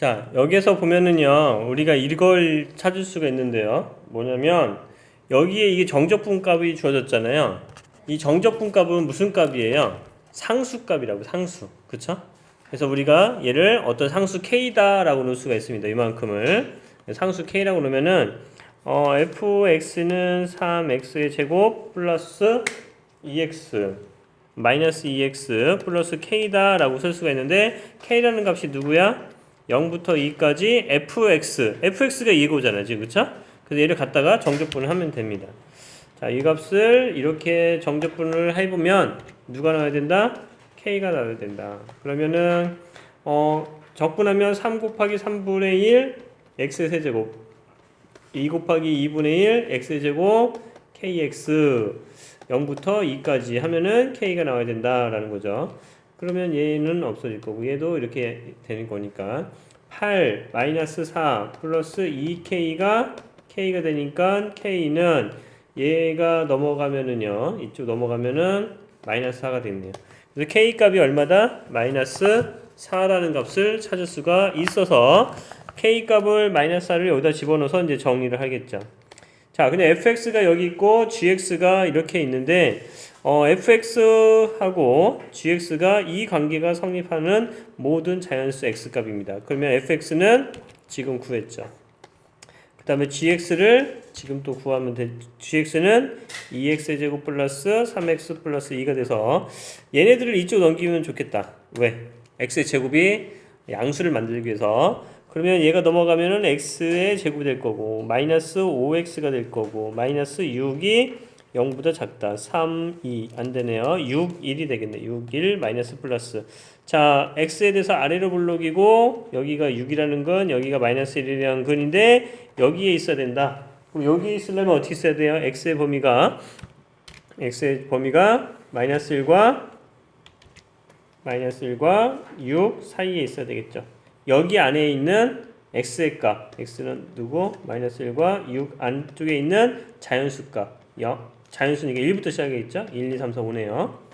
자, 여기에서 보면은요, 우리가 이걸 찾을 수가 있는데요. 뭐냐면, 여기에 이게 정적분 값이 주어졌잖아요. 이 정적분 값은 무슨 값이에요? 상수 값이라고, 상수. 그쵸? 그래서 우리가 얘를 어떤 상수 k다라고 놓을 수가 있습니다. 이만큼을. 상수 k라고 놓으면은, 어, fx는 3x의 제곱 플러스 2x 마이너스 2x 플러스 k다라고 쓸 수가 있는데 k라는 값이 누구야? 0부터 2까지 fx fx가 2고잖아요 지금 그쵸? 그래서 얘를 갖다가 정적분을 하면 됩니다 자 이 값을 이렇게 정적분을 해보면 누가 나와야 된다? k가 나와야 된다 그러면은 어 적분하면 3 곱하기 3분의 1 x의 세제곱 2 곱하기 2분의 1 x의 제곱 kx 0부터 2까지 하면은 k가 나와야 된다라는 거죠. 그러면 얘는 없어질 거고 얘도 이렇게 되는 거니까 8 마이너스 4 플러스 2k가 k가 되니까 k는 얘가 넘어가면은요 이쪽 넘어가면은 마이너스 4가 되네요. 그래서 k 값이 얼마다? 마이너스 4라는 값을 찾을 수가 있어서 k 값을 마이너스 4를 여기다 집어넣어서 이제 정리를 하겠죠. 자, 근데 fx가 여기 있고 gx가 이렇게 있는데 어, fx하고 gx가 이 관계가 성립하는 모든 자연수 x값입니다. 그러면 fx는 지금 구했죠. 그 다음에 gx를 지금 또 구하면 돼. gx는 2x의 제곱 플러스 3x 플러스 2가 돼서 얘네들을 이쪽 넘기면 좋겠다. 왜? x의 제곱이 양수를 만들기 위해서 그러면 얘가 넘어가면은 x의 제곱이 될 거고 마이너스 5x가 될 거고 마이너스 6이 0보다 작다. 3, 2 안되네요. 6, 1이 되겠네. 6, 1 마이너스 플러스. 자 x에 대해서 아래로 블록이고 여기가 6이라는 건 여기가 마이너스 1이라는 근인데 여기에 있어야 된다. 그럼 여기 있으려면 어떻게 써야 돼요? x의 범위가 x의 범위가 마이너스 1과 마이너스 1과 6 사이에 있어야 되겠죠 여기 안에 있는 x의 값, x는 누구? 마이너스 1과 6 안쪽에 있는 자연수 값, 0. 자연수니까 1부터 시작하겠죠? 1, 2, 3, 4, 5네요.